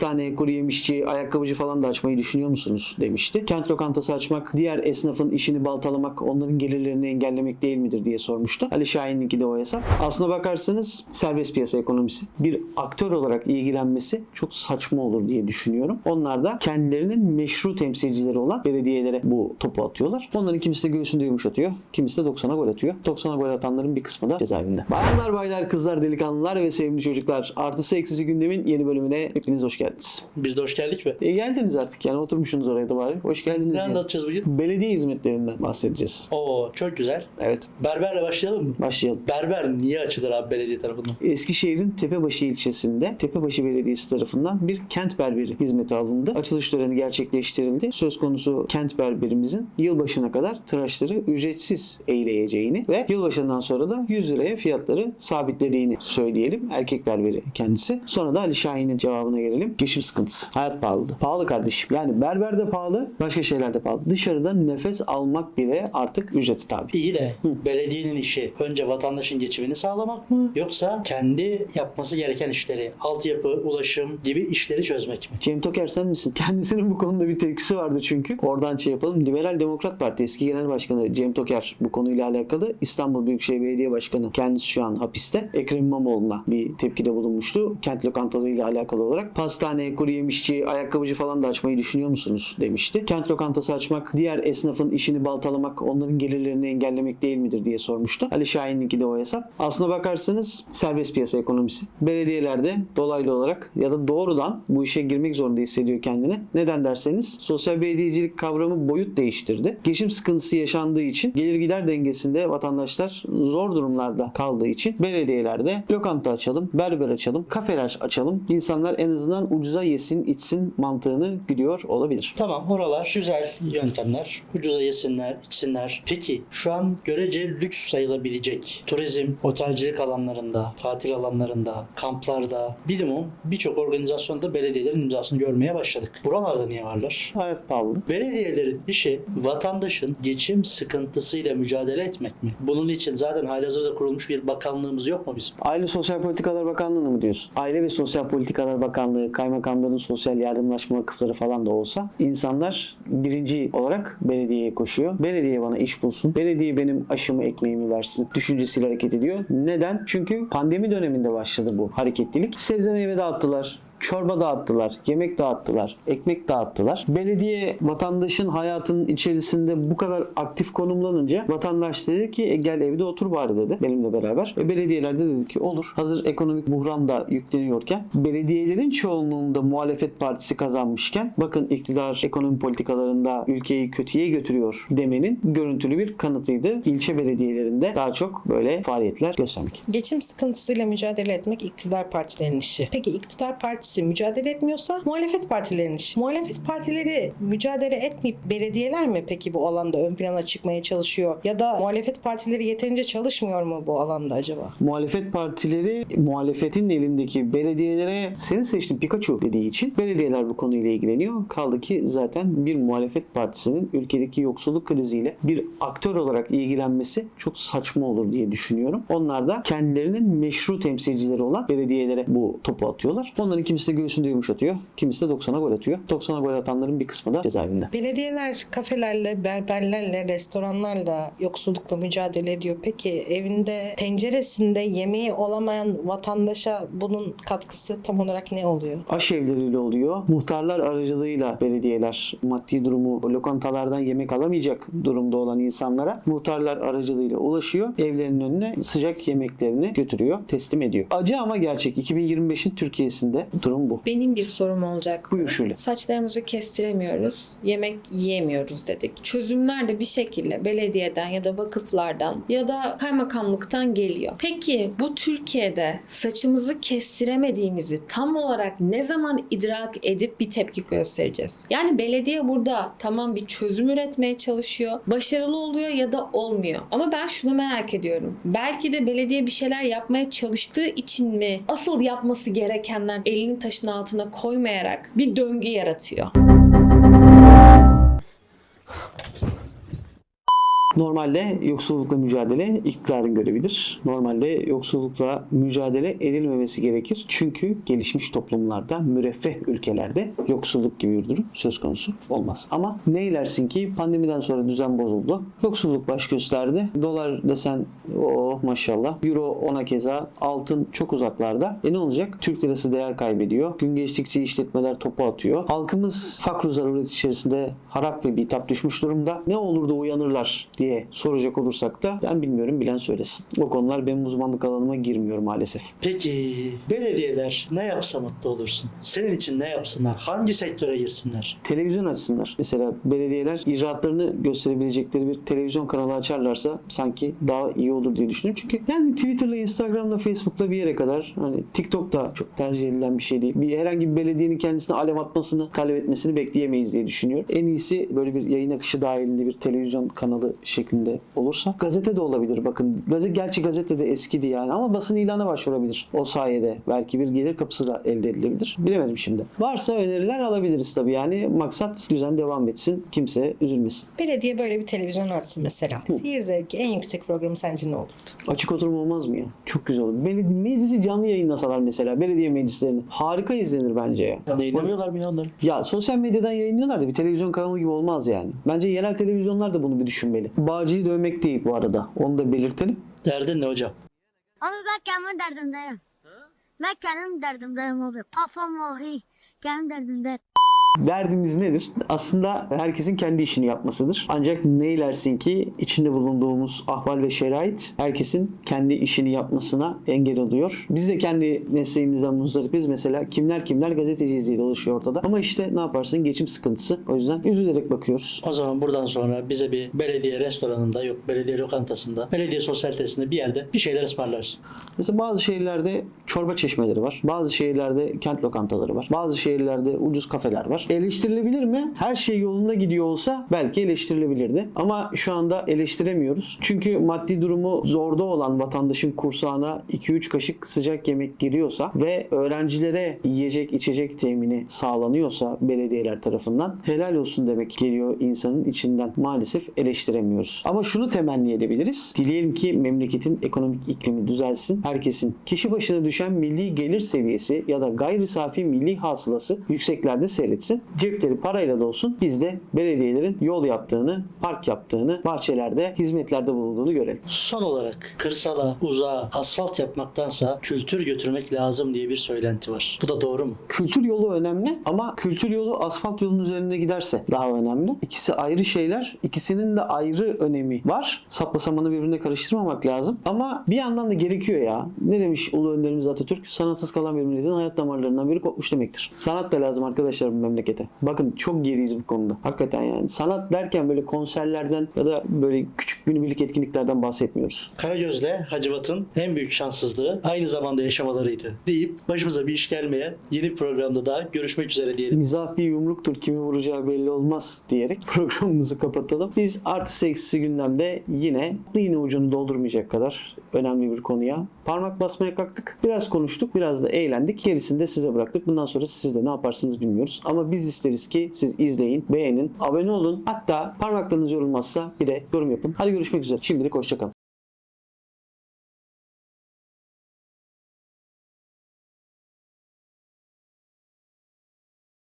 pastane, kuru yemişçi, ayakkabıcı falan da açmayı düşünüyor musunuz demişti. Kent lokantası açmak, diğer esnafın işini baltalamak, onların gelirlerini engellemek değil midir diye sormuştu. Ali Şahin'inki de o hesap. Aslına bakarsanız serbest piyasa ekonomisi bir aktör olarak ilgilenmesi çok saçma olur diye düşünüyorum. Onlar da kendilerinin meşru temsilcileri olan belediyelere bu topu atıyorlar. Onların kimisi de göğsünde yumuşatıyor. Kimisi de 90'a gol atıyor. 90'a gol atanların bir kısmı da cezaevinde. Bayanlar, baylar, kızlar, delikanlılar ve sevimli çocuklar. Artısı eksisi gündemin yeni bölümüne hepiniz hoş geldiniz. Biz de hoş geldik mi? E geldiniz artık yani oturmuşsunuz oraya da bari. Hoş geldiniz. Ne anlatacağız bugün? Belediye hizmetlerinden bahsedeceğiz. Oo çok güzel. Evet Berberle başlayalım mı? başlayalım. Berber niye açılır abi belediye tarafından? Eskişehir'in Tepebaşı ilçesinde Tepebaşı Belediyesi tarafından bir kent berberi hizmeti alındı. Açılış töreni gerçekleştirildi. Söz konusu kent berberimizin yılbaşına kadar tıraşları ücretsiz eyleyeceğini ve yılbaşından sonra da 100 liraya fiyatları sabitlediğini söyleyelim. Erkek berberi kendisi. Sonra da Ali Şahin'in cevabına gelelim. Geçim sıkıntısı. Hayat pahalı. Pahalı kardeşim. Yani berber de pahalı, başka şeyler de pahalı. Dışarıda nefes almak bile artık ücreti tabi. İyi de belediyenin işi önce vatandaşın geçimini sağlamak mı yoksa kendi yapması gereken işleri, altyapı, ulaşım gibi işleri çözmek mi? Cem Toker sen misin? Kendisinin bu konuda bir tepkisi vardı çünkü. Oradan şey yapalım. Liberal Demokrat Parti eski genel başkanı Cem Toker bu konuyla alakalı İstanbul Büyükşehir Belediye Başkanı kendisi şu an hapiste. Ekrem İmamoğlu'na bir tepkide bulunmuştu. Kent lokantalarıyla alakalı olarak. Pastane, kuru yemişçi, ayakkabıcı falan da açmayı düşünüyor musunuz demişti. Kent lokantası açmak, diğer esnafın işini baltalamak, onların gelirlerini engellemek değil midir diye sormuştu. Ali Şahin'inki de o hesap. Aslına bakarsanız serbest piyasa ekonomisi. Belediyelerde dolaylı olarak ya da doğrudan bu işe girmek zorunda hissediyor kendini. Neden derseniz sosyal belediyecilik kavramı boyut değiştirdi. Geçim sıkıntısı yaşandığı için gelir gider dengesinde vatandaşlar zor durumlarda kaldığı için belediyelerde lokanta açalım, berber açalım, kafeler açalım. İnsanlar en azından ucuza yesin, içsin mantığını güdüyor olabilir. Tamam oralar güzel yöntemler. Ucuza yesinler, içsinler. Peki şu an görece lüks sayılabilecek turizm, otelcilik alanlarında, tatil alanlarında, kamplarda, bilimum birçok organizasyonda belediyelerin imzasını görmeye başladık. Buralarda niye varlar? Hayat pahalı. Belediyelerin işi vatandaşın geçim sıkıntısıyla mücadele etmek mi? Bunun için zaten halihazırda kurulmuş bir bakanlığımız yok mu bizim? Aile Sosyal Politikalar Bakanlığı'nı mı diyorsun? Aile ve Sosyal Politikalar Bakanlığı, kaymakamların sosyal yardımlaşma vakıfları falan da olsa insanlar birinci olarak belediyeye koşuyor. Belediye bana iş bulsun. Belediye benim aşımı ekmeğimi versin. Düşüncesiyle hareket ediyor. Neden? Çünkü pandemi döneminde başladı bu hareketlilik. Sebze meyve dağıttılar. Çorba dağıttılar, yemek dağıttılar, ekmek dağıttılar. Belediye vatandaşın hayatının içerisinde bu kadar aktif konumlanınca vatandaş dedi ki e, gel evde otur bari dedi benimle beraber. Ve belediyeler de dedi ki olur. Hazır ekonomik buhran da yükleniyorken belediyelerin çoğunluğunda muhalefet partisi kazanmışken bakın iktidar ekonomi politikalarında ülkeyi kötüye götürüyor demenin görüntülü bir kanıtıydı. İlçe belediyelerinde daha çok böyle faaliyetler göstermek. Geçim sıkıntısıyla mücadele etmek iktidar partilerinin işi. Peki iktidar partisi mücadele etmiyorsa muhalefet partilerinin işi. Muhalefet partileri mücadele etmeyip belediyeler mi peki bu alanda ön plana çıkmaya çalışıyor? Ya da muhalefet partileri yeterince çalışmıyor mu bu alanda acaba? muhalefet partileri muhalefetin elindeki belediyelere seni seçtim Pikachu dediği için belediyeler bu konuyla ilgileniyor. Kaldı ki zaten bir muhalefet partisinin ülkedeki yoksulluk kriziyle bir aktör olarak ilgilenmesi çok saçma olur diye düşünüyorum. Onlar da kendilerinin meşru temsilcileri olan belediyelere bu topu atıyorlar. Onların kimisi de göğsünde yumuşatıyor. Kimisi de 90'a gol atıyor. 90'a gol atanların bir kısmı da cezaevinde. Belediyeler kafelerle, berberlerle, restoranlarla yoksullukla mücadele ediyor. Peki evinde tenceresinde yemeği olamayan vatandaşa bunun katkısı tam olarak ne oluyor? aşevleriyle oluyor. Muhtarlar aracılığıyla belediyeler maddi durumu lokantalardan yemek alamayacak durumda olan insanlara muhtarlar aracılığıyla ulaşıyor. Evlerinin önüne sıcak yemeklerini götürüyor, teslim ediyor. Acı ama gerçek. 2025'in Türkiye'sinde durum bu. Benim bir sorum olacak. Buyur Şule. Saçlarımızı kestiremiyoruz, yemek yiyemiyoruz dedik. Çözümler de bir şekilde belediyeden ya da vakıflardan ya da kaymakamlıktan geliyor. Peki bu Türkiye'de saçımızı kestiremediğimizi tam olarak ne zaman idrak edip bir tepki göstereceğiz? Yani belediye burada tamam bir çözüm üretmeye çalışıyor. Başarılı oluyor ya da olmuyor. Ama ben şunu merak ediyorum. Belki de belediye bir şeyler yapmaya çalıştığı için mi asıl yapması gerekenler elini taşın altına koymayarak bir döngü yaratıyor? Normalde yoksullukla mücadele iktidarın görevidir. Normalde yoksullukla mücadele edilmemesi gerekir. Çünkü gelişmiş toplumlarda, müreffeh ülkelerde yoksulluk gibi bir durum söz konusu olmaz. Ama ne ilersin ki pandemiden sonra düzen bozuldu. Yoksulluk baş gösterdi. Dolar desen o maşallah. Euro ona keza altın çok uzaklarda. E ne olacak? Türk lirası değer kaybediyor. Gün geçtikçe işletmeler topu atıyor. Halkımız fakr zaruret içerisinde harap ve bitap düşmüş durumda. Ne olur da uyanırlar diye soracak olursak da ben bilmiyorum bilen söylesin. O konular benim uzmanlık alanıma girmiyor maalesef. Peki belediyeler ne yapsa mutlu olursun? Senin için ne yapsınlar? Hangi sektöre girsinler? Televizyon açsınlar. Mesela belediyeler icraatlarını gösterebilecekleri bir televizyon kanalı açarlarsa sanki daha iyi olur diye düşünüyorum. Çünkü yani Twitter'la, Instagram'la, Facebook'la bir yere kadar hani TikTok da çok tercih edilen bir şey değil. Bir herhangi bir belediyenin kendisine alev atmasını, talep etmesini bekleyemeyiz diye düşünüyorum. En iyisi böyle bir yayın akışı dahilinde bir televizyon kanalı şeklinde olursa. Gazete de olabilir bakın. Gazete, gerçi gazete de eskidi yani ama basın ilana başvurabilir. O sayede belki bir gelir kapısı da elde edilebilir. Bilemedim şimdi. Varsa öneriler alabiliriz tabii yani. Maksat düzen devam etsin. Kimse üzülmesin. Belediye böyle bir televizyon açsın mesela. Seyir zevki en yüksek programı sence ne olurdu? Açık oturum olmaz mı ya? Çok güzel olur. Belediye meclisi canlı yayınlasalar mesela belediye meclislerini. Harika izlenir bence ya. Yayınlamıyorlar mı ya onları? Ya sosyal medyadan yayınlıyorlar da bir televizyon kanalı gibi olmaz yani. Bence yerel televizyonlar da bunu bir düşünmeli. Bağcıyı dövmek değil bu arada. Onu da belirtelim. Derdin ne hocam? Abi ben kendi derdimdeyim. Ben kendim derdimdeyim abi. Kafam ağrıyor. Kendim derdimdeyim. Derdimiz nedir? Aslında herkesin kendi işini yapmasıdır. Ancak ne ilersin ki içinde bulunduğumuz ahval ve şerait herkesin kendi işini yapmasına engel oluyor. Biz de kendi mesleğimizden muzdaripiz. Mesela kimler kimler gazeteciyiz diye dolaşıyor ortada. Ama işte ne yaparsın geçim sıkıntısı. O yüzden üzülerek bakıyoruz. O zaman buradan sonra bize bir belediye restoranında yok belediye lokantasında, belediye sosyalitesinde bir yerde bir şeyler ısmarlarsın. Mesela bazı şehirlerde çorba çeşmeleri var. Bazı şehirlerde kent lokantaları var. Bazı şehirlerde ucuz kafeler var. Eleştirilebilir mi? Her şey yolunda gidiyor olsa belki eleştirilebilirdi. Ama şu anda eleştiremiyoruz. Çünkü maddi durumu zorda olan vatandaşın kursağına 2-3 kaşık sıcak yemek giriyorsa ve öğrencilere yiyecek içecek temini sağlanıyorsa belediyeler tarafından helal olsun demek geliyor insanın içinden. Maalesef eleştiremiyoruz. Ama şunu temenni edebiliriz. Dileyelim ki memleketin ekonomik iklimi düzelsin. Herkesin kişi başına düşen milli gelir seviyesi ya da gayri safi milli hasılası yükseklerde seyretsin. Cepleri parayla da olsun biz de belediyelerin yol yaptığını, park yaptığını, bahçelerde, hizmetlerde bulunduğunu görelim. Son olarak kırsala, uzağa, asfalt yapmaktansa kültür götürmek lazım diye bir söylenti var. Bu da doğru mu? Kültür yolu önemli ama kültür yolu asfalt yolun üzerinde giderse daha önemli. İkisi ayrı şeyler. İkisinin de ayrı önemi var. Sapla samanı birbirine karıştırmamak lazım. Ama bir yandan da gerekiyor ya. Ne demiş Ulu Önderimiz Atatürk? Sanatsız kalan bir milletin hayat damarlarından biri kopmuş demektir. Sanat da lazım arkadaşlar bu memlekete. Bakın çok geriyiz bu konuda. Hakikaten yani. Sanat derken böyle konserlerden ya da böyle küçük günübirlik etkinliklerden bahsetmiyoruz. Karagöz'le Hacivat'ın en büyük şanssızlığı aynı zamanda yaşamalarıydı deyip başımıza bir iş gelmeyen yeni programda daha görüşmek üzere diyelim. Mizah bir yumruktur kimi vuracağı belli olmaz diyerek programımızı kapatalım. Biz artı eksisi gündemde yine yine ucunu doldurmayacak kadar önemli bir konuya parmak basmaya kalktık. Biraz konuştuk, biraz da eğlendik. Gerisini de size bıraktık. Bundan sonra siz de ne yaparsınız bilmiyoruz. Biz isteriz ki siz izleyin, beğenin, abone olun. Hatta parmaklarınız yorulmazsa bir de yorum yapın. Hadi görüşmek üzere. Şimdilik hoşçakalın.